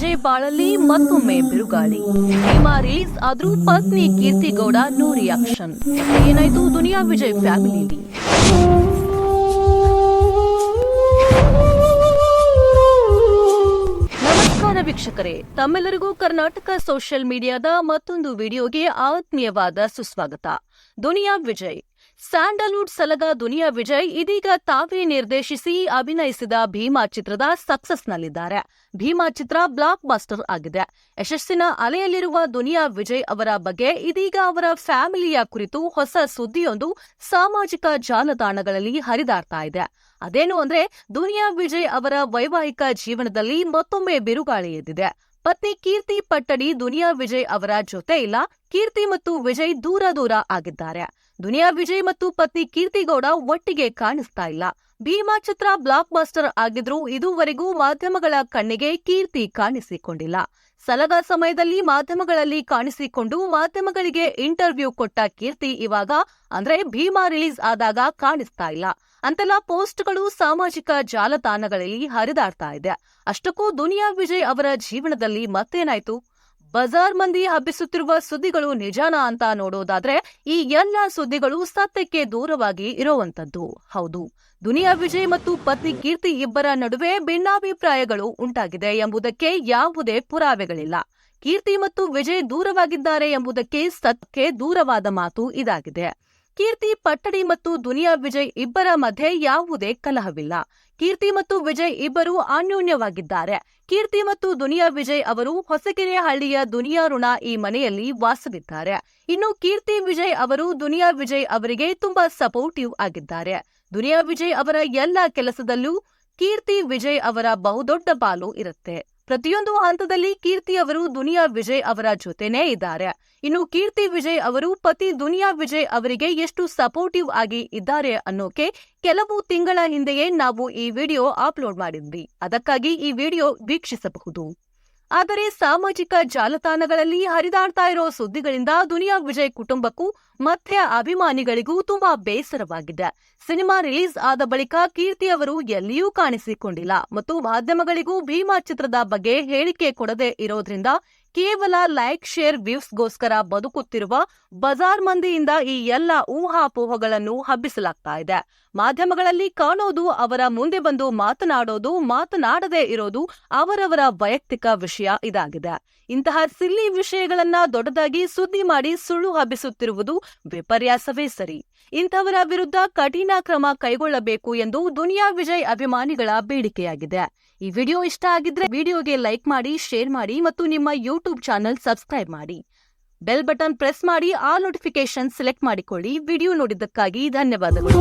ವಿಜಯ್ ಬಾಳಲಿ ಮತ್ತೊಮ್ಮೆ ಬಿರುಗಾಳಿ. ಸಿನಿಮಾ ರಿಲೀಸ್ ಆದ್ರೂ ಪತ್ನಿ ಕೀರ್ತಿಗೌಡ ನೋ ರಿಯಾಕ್ಷನ್ ಏನಾಯ್ತು ದುನಿಯಾ ವಿಜಯ್ ಫ್ಯಾಮಿಲಿ ವೀಕ್ಷಕರೇ. ತಮ್ಮೆಲ್ಲರಿಗೂ ಕರ್ನಾಟಕ ಸೋಷಿಯಲ್ ಮೀಡಿಯಾದ ಮತ್ತೊಂದು ವಿಡಿಯೋಗೆ ಆತ್ಮೀಯವಾದ ಸುಸ್ವಾಗತ. ದುನಿಯಾ ವಿಜಯ್. ಸ್ಯಾಂಡಲ್ವುಡ್ ಸಲಗ ದುನಿಯಾ ವಿಜಯ್ ಇದೀಗ ತಾವೇ ನಿರ್ದೇಶಿಸಿ ಅಭಿನಯಿಸಿದ ಭೀಮಾ ಚಿತ್ರದ ಸಕ್ಸಸ್ನಲ್ಲಿದ್ದಾರೆ. ಭೀಮಾ ಚಿತ್ರ ಬ್ಲಾಕ್ ಬಸ್ಟರ್ ಆಗಿದೆ. ಯಶಸ್ಸಿನ ಅಲೆಯಲ್ಲಿರುವ ದುನಿಯಾ ವಿಜಯ್ ಅವರ ಬಗ್ಗೆ ಇದೀಗ ಅವರ ಫ್ಯಾಮಿಲಿಯ ಕುರಿತು ಹೊಸ ಸುದ್ದಿಯೊಂದು ಸಾಮಾಜಿಕ ಜಾಲತಾಣಗಳಲ್ಲಿ ಹರಿದಾಡ್ತಾ ಇದೆ. ಅದೇನು ಅಂದ್ರೆ, ದುನಿಯಾ ವಿಜಯ್ ಅವರ ವೈವಾಹಿಕ ಜೀವನದಲ್ಲಿ ಮತ್ತೊಮ್ಮೆ ಬಿರುಗಾಳಿ ಎದ್ದಿದೆ. ಪತ್ನಿ ಕೀರ್ತಿ ಪಟ್ಟಡಿ ದುನಿಯಾ ವಿಜಯ್ ಅವರ ಜೊತೆ ಇಲ್ಲ. ಕೀರ್ತಿ ಮತ್ತು ವಿಜಯ್ ದೂರ ದೂರ ಆಗಿದ್ದಾರೆ. ದುನಿಯಾ ವಿಜಯ್ ಮತ್ತು ಪತ್ನಿ ಕೀರ್ತಿಗೌಡ ಒಟ್ಟಿಗೆ ಕಾಣಿಸ್ತಾ ಇಲ್ಲ. ಭೀಮಾ ಚಿತ್ರ ಬ್ಲಾಕ್ ಬಾಸ್ಟರ್ ಆಗಿದ್ರೂ ಇದುವರೆಗೂ ಮಾಧ್ಯಮಗಳ ಕಣ್ಣಿಗೆ ಕೀರ್ತಿ ಕಾಣಿಸಿಕೊಂಡಿಲ್ಲ. ಸಲಗ ಸಮಯದಲ್ಲಿ ಮಾಧ್ಯಮಗಳಲ್ಲಿ ಕಾಣಿಸಿಕೊಂಡು ಮಾಧ್ಯಮಗಳಿಗೆ ಇಂಟರ್ವ್ಯೂ ಕೊಟ್ಟ ಕೀರ್ತಿ ಇವಾಗ ಅಂದ್ರೆ ಭೀಮಾ ರಿಲೀಸ್ ಆದಾಗ ಕಾಣಿಸ್ತಾ ಇಲ್ಲ. ಅಂತೆಲ್ಲ ಪೋಸ್ಟ್ಗಳು ಸಾಮಾಜಿಕ ಜಾಲತಾಣಗಳಲ್ಲಿ ಹರಿದಾಡ್ತಾ ಇದೆ. ಅಷ್ಟಕ್ಕೂ ದುನಿಯಾ ವಿಜಯ್ ಅವರ ಜೀವನದಲ್ಲಿ ಮತ್ತೇನಾಯ್ತು? ಬಜಾರ್ ಮಂದಿ ಹಬ್ಬಿಸುತ್ತಿರುವ ಸುದ್ದಿಗಳು ನಿಜಾನ ಅಂತ ನೋಡೋದಾದ್ರೆ, ಈ ಎಲ್ಲ ಸುದ್ದಿಗಳು ಸತ್ಯಕ್ಕೆ ದೂರವಾಗಿ ಇರುವಂತದ್ದು ಹೌದು, ದುನಿಯಾ ವಿಜಯ್ ಮತ್ತು ಪತ್ನಿ ಕೀರ್ತಿ ಇಬ್ಬರ ನಡುವೆ ಭಿನ್ನಾಭಿಪ್ರಾಯಗಳು ಉಂಟಾಗಿದೆ ಎಂಬುದಕ್ಕೆ ಯಾವುದೇ ಪುರಾವೆಗಳಿಲ್ಲ. ಕೀರ್ತಿ ಮತ್ತು ವಿಜಯ್ ದೂರವಾಗಿದ್ದಾರೆ ಎಂಬುದಕ್ಕೆ ಸತ್ಯಕ್ಕೆ ದೂರವಾದ ಮಾತು ಇದಾಗಿದೆ. ಕೀರ್ತಿ, ಪಟ್ಟಡಿ ಮತ್ತು ದುನಿಯಾ ವಿಜಯ್ ಇಬ್ಬರ ಮಧ್ಯೆ ಯಾವುದೇ ಕಲಹವಿಲ್ಲ. ಕೀರ್ತಿ ಮತ್ತು ವಿಜಯ್ ಇಬ್ಬರು ಅನ್ಯೋನ್ಯವಾಗಿದ್ದಾರೆ. ಕೀರ್ತಿ ಮತ್ತು ದುನಿಯಾ ವಿಜಯ್ ಅವರು ಹೊಸಕೆರೆ ಹಳ್ಳಿಯ ದುನಿಯಾ ಋಣ ಈ ಮನೆಯಲ್ಲಿ ವಾಸವಿದ್ದಾರೆ. ಇನ್ನು ಕೀರ್ತಿ ವಿಜಯ್ ಅವರು ದುನಿಯಾ ವಿಜಯ್ ಅವರಿಗೆ ತುಂಬಾ ಸಪೋರ್ಟಿವ್ ಆಗಿದ್ದಾರೆ. ದುನಿಯಾ ವಿಜಯ್ ಅವರ ಎಲ್ಲ ಕೆಲಸದಲ್ಲೂ ಕೀರ್ತಿ ವಿಜಯ್ ಅವರ ಬಹುದೊಡ್ಡ ಪಾಲು ಇರುತ್ತೆ. ಪ್ರತಿಯೊಂದು ಹಂತದಲ್ಲಿ ಕೀರ್ತಿ ಅವರು, ದುನಿಯಾ ವಿಜಯ್ ಅವರ ಜೊತೆನೇ ಇದ್ದಾರೆ. ಇನ್ನು ಕೀರ್ತಿ ವಿಜಯ್ ಅವರು, ಪತಿ ದುನಿಯಾ ವಿಜಯ್ ಅವರಿಗೆ ಎಷ್ಟು ಸಪೋರ್ಟಿವ್ ಆಗಿ ಇದ್ದಾರೆ ಅನ್ನೋಕೆ ಕೆಲವು ತಿಂಗಳ ಹಿಂದೆಯೇ ನಾವು ಈ ವಿಡಿಯೋ ಅಪ್ಲೋಡ್ ಮಾಡಿದ್ವಿ. ಅದಕ್ಕಾಗಿ ಈ ವಿಡಿಯೋ ವೀಕ್ಷಿಸಬಹುದು. ಆದರೆ ಸಾಮಾಜಿಕ ಜಾಲತಾಣಗಳಲ್ಲಿ ಹರಿದಾಡ್ತಾ ಇರೋ ಸುದ್ದಿಗಳಿಂದ ದುನಿಯಾ ವಿಜಯ್ ಕುಟುಂಬಕ್ಕೂ ಮತ್ತೆ ಅಭಿಮಾನಿಗಳಿಗೂ ತುಂಬಾ ಬೇಸರವಾಗಿದೆ. ಸಿನಿಮಾ ರಿಲೀಸ್ ಆದ ಬಳಿಕ ಕೀರ್ತಿ ಅವರು ಎಲ್ಲಿಯೂ ಕಾಣಿಸಿಕೊಂಡಿಲ್ಲ ಮತ್ತು ಮಾಧ್ಯಮಗಳಿಗೂ ಭೀಮಾ ಚಿತ್ರದ ಬಗ್ಗೆ ಹೇಳಿಕೆ ಕೊಡದೇ ಇರೋದ್ರಿಂದ ಕೇವಲ ಲೈಕ್, ಶೇರ್, ವ್ಯೂಸ್ಗೋಸ್ಕರ ಬದುಕುತ್ತಿರುವ ಬಜಾರ್ ಮಂದಿಯಿಂದ ಈ ಎಲ್ಲ ಊಹಾಪೋಹಗಳನ್ನು ಹಬ್ಬಿಸಲಾಗ್ತಾ ಇದೆ. ಮಾಧ್ಯಮಗಳಲ್ಲಿ ಕಾಣೋದು, ಅವರ ಮುಂದೆ ಬಂದು ಮಾತನಾಡೋದು, ಮಾತನಾಡದೇ ಇರೋದು ಅವರವರ ವೈಯಕ್ತಿಕ ವಿಷಯ ಇದಾಗಿದೆ. ಇಂತಹ ಸಿಲ್ಲಿ ವಿಷಯಗಳನ್ನ ದೊಡ್ಡದಾಗಿ ಸುದ್ದಿ ಮಾಡಿ ಸುಳ್ಳು ಹಬ್ಬಿಸುತ್ತಿರುವುದು ವಿಪರ್ಯಾಸವೇ ಸರಿ. ಇಂಥವರ ವಿರುದ್ಧ ಕಠಿಣ ಕ್ರಮ ಕೈಗೊಳ್ಳಬೇಕು ಎಂದು ದುನಿಯಾ ವಿಜಯ್ ಅಭಿಮಾನಿಗಳ ಬೇಡಿಕೆಯಾಗಿದೆ. ಈ ವಿಡಿಯೋ ಇಷ್ಟ ಆಗಿದ್ರೆ ವಿಡಿಯೋಗೆ ಲೈಕ್ ಮಾಡಿ, ಶೇರ್ ಮಾಡಿ ಮತ್ತು ನಿಮ್ಮ ಯೂಟ್ಯೂಬ್ ಚಾನಲ್ ಸಬ್ಸ್ಕ್ರೈಬ್ ಮಾಡಿ. ಬೆಲ್ ಬಟನ್ ಪ್ರೆಸ್ ಮಾಡಿ, ಆ ನೋಟಿಫಿಕೇಶನ್ ಸೆಲೆಕ್ಟ್ ಮಾಡಿಕೊಳ್ಳಿ. ವಿಡಿಯೋ ನೋಡಿದ್ದಕ್ಕಾಗಿ ಧನ್ಯವಾದಗಳು.